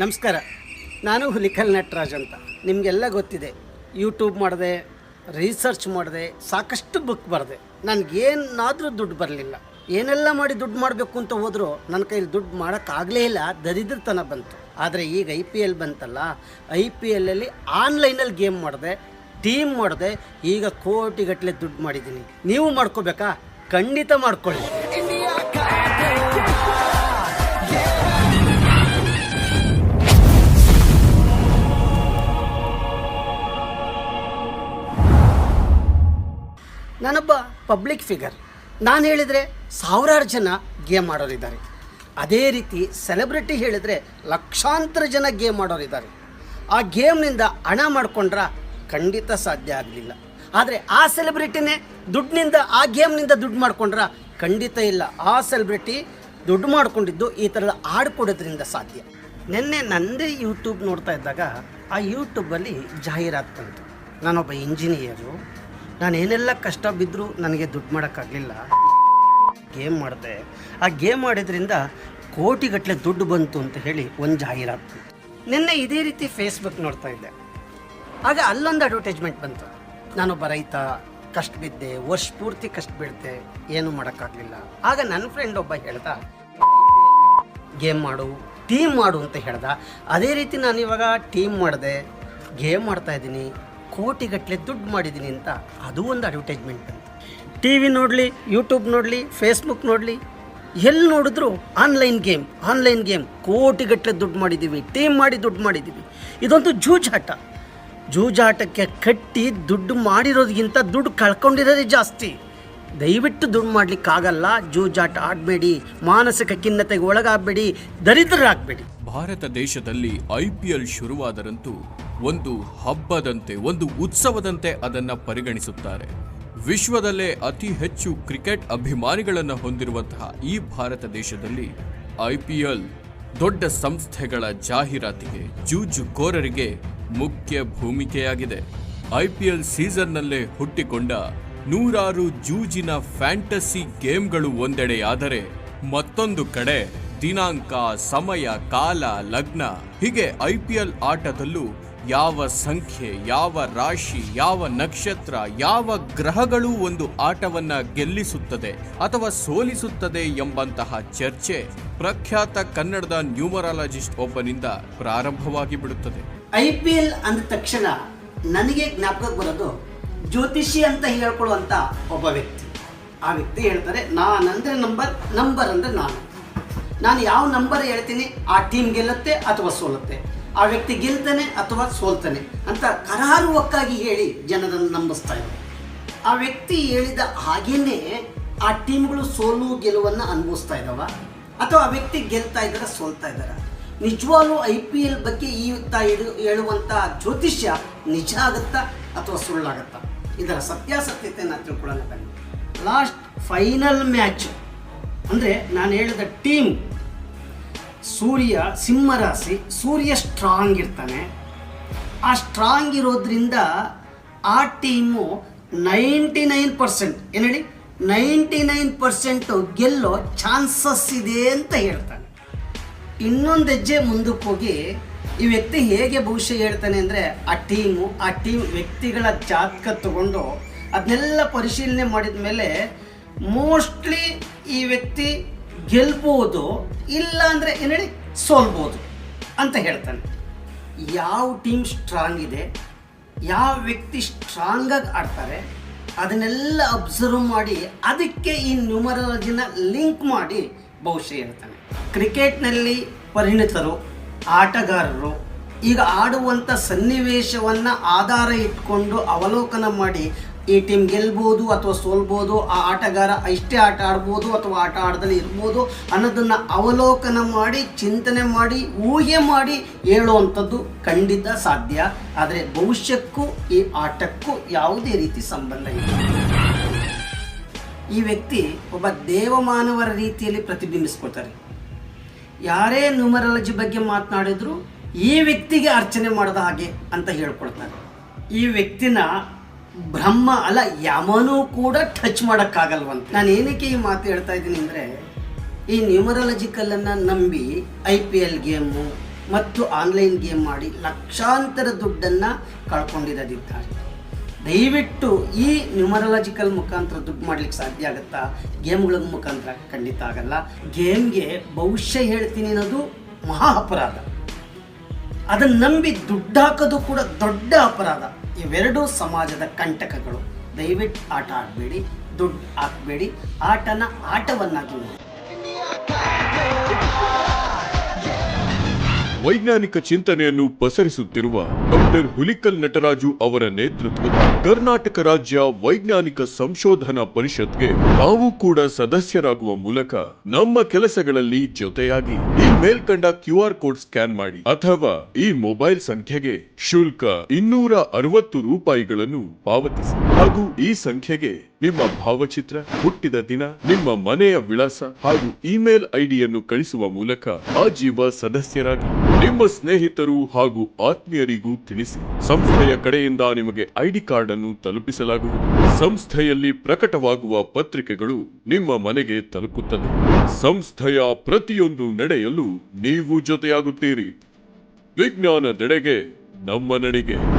ನಮಸ್ಕಾರ. ನಾನು ಹುಲಿಕಲ್ ನಟರಾಜ್ ಅಂತ. ನಿಮಗೆಲ್ಲ ಗೊತ್ತಿದೆ. ಯೂಟ್ಯೂಬ್ ಮಾಡಿದೆ ರಿಸರ್ಚ್ ಮಾಡಿದೆ, ಸಾಕಷ್ಟು ಬುಕ್ ಬರೆದೆ. ನನಗೇನಾದರೂ ದುಡ್ಡು ಬರಲಿಲ್ಲ. ಏನೆಲ್ಲ ಮಾಡಿ ದುಡ್ಡು ಮಾಡಬೇಕು ಅಂತ ಹೋದರೂ ನನ್ನ ಕೈಯಲ್ಲಿ ದುಡ್ಡು ಮಾಡೋಕ್ಕಾಗಲೇ ಇಲ್ಲ. ದರಿದ್ರತನ ಬಂತು. ಆದರೆ ಈಗ ಐ ಪಿ ಎಲ್ ಬಂತಲ್ಲ, ಐ ಪಿ ಎಲ್ಲಲ್ಲಿ ಆನ್ಲೈನಲ್ಲಿ ಗೇಮ್ ಮಾಡಿದೆ ಟೀಮ್ ಮಾಡಿದೆ, ಈಗ ಕೋಟಿಗಟ್ಟಲೆ ದುಡ್ಡು ಮಾಡಿದ್ದೀನಿ. ನೀವು ಮಾಡ್ಕೋಬೇಕಾ? ಖಂಡಿತ ಮಾಡ್ಕೊಳ್ಳಿ. ನಾನೊಬ್ಬ ಪಬ್ಲಿಕ್ ಫಿಗರ್ ನಾನು ಹೇಳಿದರೆ ಸಾವಿರಾರು ಜನ ಗೇಮ್ ಆಡೋರಿದ್ದಾರೆ ಅದೇ ರೀತಿ ಸೆಲೆಬ್ರಿಟಿ ಹೇಳಿದರೆ ಲಕ್ಷಾಂತರ ಜನ ಗೇಮ್ ಆಡೋರಿದ್ದಾರೆ ಆ ಗೇಮ್ನಿಂದ ಹಣ ಮಾಡ್ಕೊಂಡ್ರೆ ಖಂಡಿತ ಸಾಧ್ಯ ಆಗಲಿಲ್ಲ. ಆದರೆ ಆ ಸೆಲೆಬ್ರಿಟಿನೇ ದುಡ್ಡಿನಿಂದ ಆ ಗೇಮ್ನಿಂದ ದುಡ್ಡು ಮಾಡ್ಕೊಂಡ್ರೆ ಖಂಡಿತ ಇಲ್ಲ. ಆ ಸೆಲೆಬ್ರಿಟಿ ದುಡ್ಡು ಮಾಡ್ಕೊಂಡಿದ್ದು ಈ ಥರದ ಆಡ್ಕೊಡೋದ್ರಿಂದ ಸಾಧ್ಯ. ನಿನ್ನೆ ನಂದೇ ಯೂಟ್ಯೂಬ್ ನೋಡ್ತಾ ಇದ್ದಾಗ ಆ ಯೂಟ್ಯೂಬಲ್ಲಿ ಜಾಹೀರಾತು ಬಂತು. ನಾನೊಬ್ಬ ಇಂಜಿನಿಯರು ನಾನು ಏನೆಲ್ಲ ಕಷ್ಟ ಬಿದ್ದರೂ ನನಗೆ ದುಡ್ಡು ಮಾಡೋಕ್ಕಾಗಲಿಲ್ಲ. ಗೇಮ್ ಮಾಡಿದೆ. ಆ ಗೇಮ್ ಮಾಡಿದ್ರಿಂದ ಕೋಟಿಗಟ್ಟಲೆ ದುಡ್ಡು ಬಂತು ಅಂತ ಹೇಳಿ ಒಂದು ಜಾಹೀರಾತು. ನಿನ್ನೆ ಇದೇ ರೀತಿ ಫೇಸ್ಬುಕ್ ನೋಡ್ತಾ ಇದ್ದೆ. ಆಗ ಅಲ್ಲೊಂದು ಅಡ್ವರ್ಟೈಸ್ಮೆಂಟ್ ಬಂತು. ನಾನೊಬ್ಬ ರೈತ, ಕಷ್ಟ ಬಿದ್ದೆ, ವರ್ಷ ಪೂರ್ತಿ ಕಷ್ಟ ಬಿಡ್ತೆ ಏನು ಮಾಡೋಕ್ಕಾಗಲಿಲ್ಲ. ಆಗ ನನ್ನ ಫ್ರೆಂಡ್ ಒಬ್ಬ ಹೇಳ್ದ, ಗೇಮ್ ಮಾಡು ಟೀಮ್ ಮಾಡು ಅಂತ ಹೇಳ್ದ. ಅದೇ ರೀತಿ ನಾನು ಇವಾಗ ಟೀಮ್ ಮಾಡಿದೆ, ಗೇಮ್ ಮಾಡ್ತಾ ಇದ್ದೀನಿ. ಕೋಟಿಗಟ್ಟಲೆ ದುಡ್ಡು ಮಾಡಿದ್ದೀನಿ ಅಂತ. ಅದು ಒಂದು ಅಡ್ವರ್ಟೈಸ್ಮೆಂಟ್ ಟಿ ವಿ ನೋಡಲಿ ಯೂಟ್ಯೂಬ್ ನೋಡಲಿ ಫೇಸ್ಬುಕ್ ನೋಡಲಿ ಎಲ್ಲಿ ನೋಡಿದ್ರು ಆನ್ಲೈನ್ ಗೇಮ್ ಆನ್ಲೈನ್ ಗೇಮ್ ಕೋಟಿಗಟ್ಟಲೆ ದುಡ್ಡು ಮಾಡಿದ್ದೀವಿ ಟೀಮ್ ಮಾಡಿ ದುಡ್ಡು ಮಾಡಿದ್ದೀವಿ. ಇದೊಂದು ಜೂಜಾಟ. ಜೂಜಾಟಕ್ಕೆ ಕಟ್ಟಿ ದುಡ್ಡು ಮಾಡಿರೋದಕ್ಕಿಂತ ದುಡ್ಡು ಕಳ್ಕೊಂಡಿರೋದೇ ಜಾಸ್ತಿ. ದಯವಿಟ್ಟು ದುಡ್ಡು ಮಾಡಲಿಕ್ಕಾಗಲ್ಲ, ಜೂಜಾಟ ಆಡಬೇಡಿ, ಮಾನಸಿಕ ಖಿನ್ನತೆಗೆ ಒಳಗಾಗಬೇಡಿ ದರಿದ್ರರಾಗಬೇಡಿ ಭಾರತ ದೇಶದಲ್ಲಿ ಐ ಪಿ ಎಲ್ ಶುರುವಾದರಂತೂ ಒಂದು ಹಬ್ಬದಂತೆ, ಒಂದು ಉತ್ಸವದಂತೆ ಅದನ್ನು ಪರಿಗಣಿಸುತ್ತಾರೆ. ವಿಶ್ವದಲ್ಲೇ ಅತಿ ಹೆಚ್ಚು ಕ್ರಿಕೆಟ್ ಅಭಿಮಾನಿಗಳನ್ನು ಹೊಂದಿರುವಂತಹ ಈ ಭಾರತ ದೇಶದಲ್ಲಿ ಐಪಿಎಲ್ ದೊಡ್ಡ ಸಂಸ್ಥೆಗಳ ಜಾಹೀರಾತಿಗೆ ಜೂಜುಕೋರರಿಗೆ ಮುಖ್ಯ ಭೂಮಿಕೆಯಾಗಿದೆ. ಐ ಪಿ ಎಲ್ ಸೀಸನ್ನಲ್ಲೇ ಹುಟ್ಟಿಕೊಂಡ ನೂರಾರು ಜೂಜಿನ ಫ್ಯಾಂಟಸಿ ಗೇಮ್ಗಳು ಒಂದೆಡೆಯಾದರೆ ಮತ್ತೊಂದು ಕಡೆ ದಿನಾಂಕ, ಸಮಯ, ಕಾಲ, ಲಗ್ನ, ಹೀಗೆ ಐ ಪಿ ಎಲ್ ಆಟದಲ್ಲೂ ಯಾವ ಸಂಖ್ಯೆ, ಯಾವ ರಾಶಿ, ಯಾವ ನಕ್ಷತ್ರ, ಯಾವ ಗ್ರಹಗಳು ಒಂದು ಆಟವನ್ನ ಗೆಲ್ಲಿಸುತ್ತದೆ ಅಥವಾ ಸೋಲಿಸುತ್ತದೆ ಎಂಬಂತಹ ಚರ್ಚೆ ಪ್ರಖ್ಯಾತ ಕನ್ನಡದ ನ್ಯೂಮರಾಲಜಿಸ್ಟ್ ಒಬ್ಬನಿಂದ ಪ್ರಾರಂಭವಾಗಿ ಬಿಡುತ್ತದೆ. ಐ ಪಿ ಎಲ್ ಅಂದ ತಕ್ಷಣ ನನಗೆ ಜ್ಞಾಪಕಕ್ಕೆ ಬರೋದು ಜ್ಯೋತಿಷಿ ಅಂತ ಹೇಳ್ಕೊಳ್ಳುವಂತ ಒಬ್ಬ ವ್ಯಕ್ತಿ. ಆ ವ್ಯಕ್ತಿ ಹೇಳ್ತಾರೆ, ನಾನಂದ್ರೆ ನಂಬರ್ ನಂಬರ್ ಅಂದ್ರೆ ನಾನು. ನಾನು ಯಾವ ನಂಬರ್ ಹೇಳ್ತೀನಿ, ಆ ಟೀಮ್ ಗೆಲ್ಲುತ್ತೆ ಅಥವಾ ಸೋಲುತ್ತೆ? ಆ ವ್ಯಕ್ತಿ ಗೆಲ್ತಾನೆ ಅಥವಾ ಸೋಲ್ತಾನೆ? ಅಂತ ಕರಾರುವಕ್ಕಾಗಿ ಹೇಳಿ ಜನರನ್ನು ನಂಬಿಸ್ತಾ ಇದ್ದರು ಆ ವ್ಯಕ್ತಿ ಹೇಳಿದ ಹಾಗೇನೆ ಆ ಟೀಮ್ಗಳು ಸೋಲು, ಗೆಲುವನ್ನು ಅನುಭವಿಸ್ತಾ ಇದ್ದಾವ ಅಥವಾ ಆ ವ್ಯಕ್ತಿ ಗೆಲ್ತಾ ಇದ್ದಾರೆ, ಸೋಲ್ತಾ ಇದ್ದಾರೆ? ನಿಜವಾಗ್ಲೂ ಐ ಪಿ ಎಲ್ ಬಗ್ಗೆ ಈ ಇಡು ಹೇಳು ಹೇಳುವಂಥ ಜ್ಯೋತಿಷ್ಯ ನಿಜ ಆಗುತ್ತಾ ಅಥವಾ ಸುಳ್ಳಾಗುತ್ತಾ? ಇದರ ಸತ್ಯಾಸತ್ಯತೆಯನ್ನು ತಿಳ್ಕೊಳ್ಳೋಣ ಬನ್ನಿ. ಲಾಸ್ಟ್ ಫೈನಲ್ ಮ್ಯಾಚ್ ಅಂದರೆ ನಾನು ಹೇಳಿದ ಟೀಮ್ ಸೂರ್ಯ ಸಿಂಹ ರಾಶಿ, ಸೂರ್ಯ ಸ್ಟ್ರಾಂಗ್ ಇರ್ತಾನೆ. ಆ ಸ್ಟ್ರಾಂಗ್ ಇರೋದ್ರಿಂದ ಆ ಟೀಮು ನೈಂಟಿ ನೈನ್ ಪರ್ಸೆಂಟ್ ಏನು ಹೇಳಿ? ನೈಂಟಿ ನೈನ್ ಪರ್ಸೆಂಟು ಗೆಲ್ಲೋ ಚಾನ್ಸಸ್ ಇದೆ ಅಂತ ಹೇಳ್ತಾನೆ. ಇನ್ನೊಂದು ಹೆಜ್ಜೆ ಮುಂದಕ್ಕೆ ಹೋಗಿ ಈ ವ್ಯಕ್ತಿ ಹೇಗೆ ಭವಿಷ್ಯ ಹೇಳ್ತಾನೆ ಅಂದರೆ ಆ ಟೀಮು ಆ ಟೀಮ್ ವ್ಯಕ್ತಿಗಳ ಜಾತಕ ತಗೊಂಡು ಅದನ್ನೆಲ್ಲ ಪರಿಶೀಲನೆ ಮಾಡಿದ ಮೇಲೆ ಮೋಸ್ಟ್ಲಿ ಈ ವ್ಯಕ್ತಿ ಗೆಲ್ಬೋದು ಇಲ್ಲ ಅಂದರೆ ಏನೇಳಿ ಸೋಲ್ಬೋದು ಅಂತ ಹೇಳ್ತಾನೆ. ಯಾವ ಟೀಮ್ ಸ್ಟ್ರಾಂಗ್ ಇದೆ, ಯಾವ ವ್ಯಕ್ತಿ ಸ್ಟ್ರಾಂಗಾಗಿ ಆಡ್ತಾರೆ, ಅದನ್ನೆಲ್ಲ ಅಬ್ಸರ್ವ್ ಮಾಡಿ ಅದಕ್ಕೆ ಈ ನ್ಯೂಮರಾಲಜಿನ ಲಿಂಕ್ ಮಾಡಿ ಬಹುಶಃ ಹೇಳ್ತಾನೆ. ಕ್ರಿಕೆಟ್ನಲ್ಲಿ ಪರಿಣಿತರು, ಆಟಗಾರರು, ಈಗ ಆಡುವಂಥ ಸನ್ನಿವೇಶವನ್ನು ಆಧಾರ ಇಟ್ಕೊಂಡು ಅವಲೋಕನ ಮಾಡಿ ಈ ಟೀಮ್ ಗೆಲ್ಬೋದು ಅಥವಾ ಸೋಲ್ಬೋದು, ಆ ಆಟಗಾರ ಇಷ್ಟೇ ಆಟ ಆಡ್ಬೋದು ಅಥವಾ ಆಟ ಆಡದಲ್ಲಿ ಇರ್ಬೋದು ಅನ್ನೋದನ್ನು ಅವಲೋಕನ ಮಾಡಿ, ಚಿಂತನೆ ಮಾಡಿ, ಊಹೆ ಮಾಡಿ ಹೇಳುವಂಥದ್ದು ಖಂಡಿತ ಸಾಧ್ಯ. ಆದರೆ ಭವಿಷ್ಯಕ್ಕೂ ಈ ಆಟಕ್ಕೂ ಯಾವುದೇ ರೀತಿ ಸಂಬಂಧ ಇಲ್ಲ. ಈ ವ್ಯಕ್ತಿ ಒಬ್ಬ ದೇವಮಾನವರ ರೀತಿಯಲ್ಲಿ ಪ್ರತಿಬಿಂಬಿಸ್ಕೊಳ್ತಾರೆ. ಯಾರೇ ನ್ಯೂಮರಾಲಜಿ ಬಗ್ಗೆ ಮಾತನಾಡಿದ್ರು ಈ ವ್ಯಕ್ತಿಗೆ ಅರ್ಚನೆ ಮಾಡಿದ ಹಾಗೆ ಅಂತ ಹೇಳ್ಕೊಳ್ತಾರೆ. ಈ ವ್ಯಕ್ತಿನ ಬ್ರಹ್ಮ ಅಲ್ಲ, ಯಮನೂ ಕೂಡ ಟಚ್ ಮಾಡೋಕ್ಕಾಗಲ್ವಂತ. ನಾನು ಏನಕ್ಕೆ ಈ ಮಾತು ಹೇಳ್ತಾ ಇದ್ದೀನಿ ಅಂದರೆ, ಈ ನ್ಯೂಮರಾಲಜಿಕಲನ್ನು ನಂಬಿ ಐ ಪಿ ಎಲ್ ಗೇಮು ಮತ್ತು ಆನ್ಲೈನ್ ಗೇಮ್ ಮಾಡಿ ಲಕ್ಷಾಂತರ ದುಡ್ಡನ್ನು ಕಳ್ಕೊಂಡಿರೋದಿದ್ದಾರೆ. ದಯವಿಟ್ಟು ಈ ನ್ಯೂಮರಾಲಜಿಕಲ್ ಮುಖಾಂತರ ದುಡ್ಡು ಮಾಡ್ಲಿಕ್ಕೆ ಸಾಧ್ಯ ಆಗುತ್ತಾ? ಗೇಮ್ಗಳ ಮುಖಾಂತರ ಖಂಡಿತ ಆಗಲ್ಲ. ಗೇಮ್ಗೆ ಭವಿಷ್ಯ ಹೇಳ್ತೀನಿ ಅನ್ನೋದು ಮಹಾ ಅಪರಾಧ. ಅದನ್ನು ನಂಬಿ ದುಡ್ಡು ಹಾಕೋದು ಕೂಡ ದೊಡ್ಡ ಅಪರಾಧ. ಇವೆರಡೂ ಸಮಾಜದ ಕಂಟಕಗಳು. ದಯವಿಟ್ಟು ಆಟ ಆಡಬೇಡಿ ದುಡ್ಡು ಹಾಕಬೇಡಿ ಆಟನ ಆಟವನ್ನಾಗಿ ನೋಡಿ ವೈಜ್ಞಾನಿಕ ಚಿಂತನೆಯನ್ನು ಪಸರಿಸುತ್ತಿರುವ ಡಾಕ್ಟರ್ ಹುಲಿಕಲ್ ನಟರಾಜು ಅವರ ನೇತೃತ್ವದ ಕರ್ನಾಟಕ ರಾಜ್ಯ ವೈಜ್ಞಾನಿಕ ಸಂಶೋಧನಾ ಪರಿಷತ್ಗೆ ನಾವು ಕೂಡ ಸದಸ್ಯರಾಗುವ ಮೂಲಕ ನಮ್ಮ ಕೆಲಸಗಳಲ್ಲಿ ಜೊತೆಯಾಗಿ ಈ ಮೇಲ್ಕಂಡ ಕ್ಯೂ ಕೋಡ್ ಸ್ಕ್ಯಾನ್ ಮಾಡಿ ಅಥವಾ ಈ ಮೊಬೈಲ್ ಸಂಖ್ಯೆಗೆ ಶುಲ್ಕ ಇನ್ನೂರ ಅರವತ್ತು ರೂಪಾಯಿಗಳನ್ನು ಪಾವತಿಸಿ ಹಾಗೂ ಈ ಸಂಖ್ಯೆಗೆ ನಿಮ್ಮ ಭಾವಚಿತ್ರ ಹುಟ್ಟಿದ ದಿನ, ನಿಮ್ಮ ಮನೆಯ ವಿಳಾಸ ಹಾಗೂ ಇಮೇಲ್ ಐಡಿಯನ್ನು ಕಳಿಸುವ ಮೂಲಕ ಆಜೀವ ಸದಸ್ಯರಾಗಿ. ನಿಮ್ಮ ಸ್ನೇಹಿತರು ಹಾಗೂ ಆತ್ಮೀಯರಿಗೂ ತಿಳಿಸಿ. ಸಂಸ್ಥೆಯ ಕಡೆಯಿಂದ ನಿಮಗೆ ಐಡಿ ಕಾರ್ಡ್ ಅನ್ನು ತಲುಪಿಸಲಾಗುವುದು. ಸಂಸ್ಥೆಯಲ್ಲಿ ಪ್ರಕಟವಾಗುವ ಪತ್ರಿಕೆಗಳು ನಿಮ್ಮ ಮನೆಗೆ ತಲುಪುತ್ತದೆ ಸಂಸ್ಥೆಯ ಪ್ರತಿಯೊಂದು ನಡೆಯಲು ನೀವು ಜೊತೆಯಾಗುತ್ತೀರಿ. ವಿಜ್ಞಾನದೆಡೆಗೆ, ನಮ್ಮ ನಡಿಗೆ.